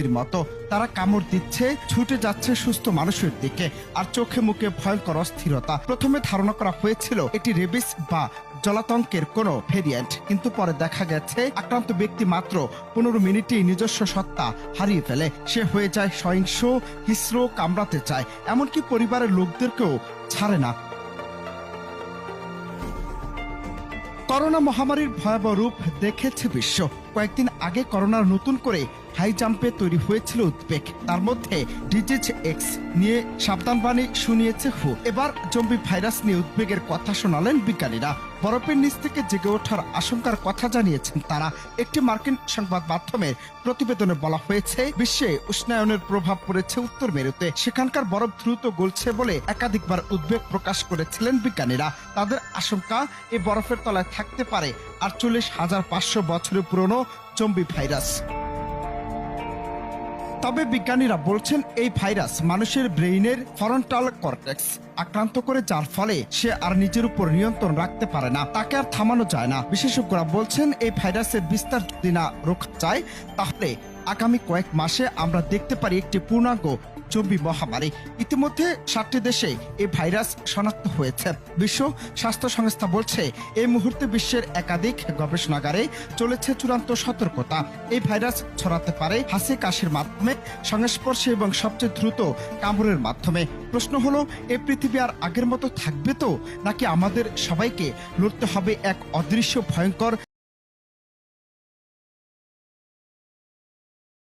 জম্বির মতো। তারা কামড় দিচ্ছে, ছুটে যাচ্ছে সুস্থ মানুষের দিকে আর চোখে মুখে ভয়ঙ্কর অস্থিরতা। প্রথমে ধারণা করা হয়েছিল এটি রেবিস বা জলাতঙ্কের কোনো ভেরিয়েন্ট, কিন্তু পরে দেখা গেছে আক্রান্ত ব্যক্তি মাত্র পনেরো মিনিটেই নিজস্ব সত্তা হারিয়ে ফেলে। সে হয়ে যায় সহিংস, হিস্র, কামড়াতে চায়, এমনকি পরিবারের লোকদেরকেও ছাড়ে না। করোনা মহামারীর ভয়াবহ রূপ দেখেছে বিশ্ব। কয়েকদিন আগে করোনার নতুন করে হাই জাম্পে তৈরি হয়েছিল উদ্বেগ। তার মধ্যে ডিজিজ এক্স নিয়ে সাবধানবাণী শুনিয়েছে হু। এবার জম্বি ভাইরাস নিয়ে উদ্বেগের কথা শোনালেন বিজ্ঞানীরা। বরফের নিচ থেকে জেগে ওঠার আশঙ্কার কথা জানিয়েছেন তারা। একটি মার্কিন সংবাদ মাধ্যমের প্রতিবেদনে বলা হয়েছে, বিশ্বে উষ্ণায়নের প্রভাব পড়েছে উত্তর মেরুতে। সেখানকার বরফ দ্রুত গলছে বলে একাধিকবার উদ্বেগ প্রকাশ করেছিলেন বিজ্ঞানীরা। তাদের আশঙ্কা এই বরফের তলায় থাকতে পারে আটচল্লিশ হাজার পাঁচশো বছরের পুরনো জম্বি ভাইরাস। তবে বিজ্ঞানীরা বলছেন এই ভাইরাস মানুষের ব্রেইনের ফরন্টাল কর্টেক্স আক্রান্ত করে যার ফলে সে আর নিজের উপর নিয়ন্ত্রণ রাখতে পারে না। তাকে আর থামানো যায় না। বিশেষজ্ঞরা বলছেন এই ভাইরাসের বিস্তার যদি না রোখা যায়, তাহলে আগামী কয়েক মাসে আমরা দেখতে পারি একটি পূর্ণাঙ্গ জম্বি মহামারী। ইতিমধ্যে সাতটি দেশে এই ভাইরাস শনাক্ত হয়েছে। বিশ্ব স্বাস্থ্য সংস্থা বলছে, এই মুহূর্তে বিশ্বের একাধিক গবেষণাগারে চলেছে চূড়ান্ত সতর্কতা। এই ভাইরাস ছড়াতে পারে হাসি, কাশির মাধ্যমে, সংস্পর্শে এবং সবচেয়ে দ্রুত কামড়ের মাধ্যমে। প্রশ্ন হলো এই পৃথিবী আর আগের মতো থাকবে তো? নাকি আমাদের সবাইকে লড়তে হবে এক অদৃশ্য, ভয়ঙ্কর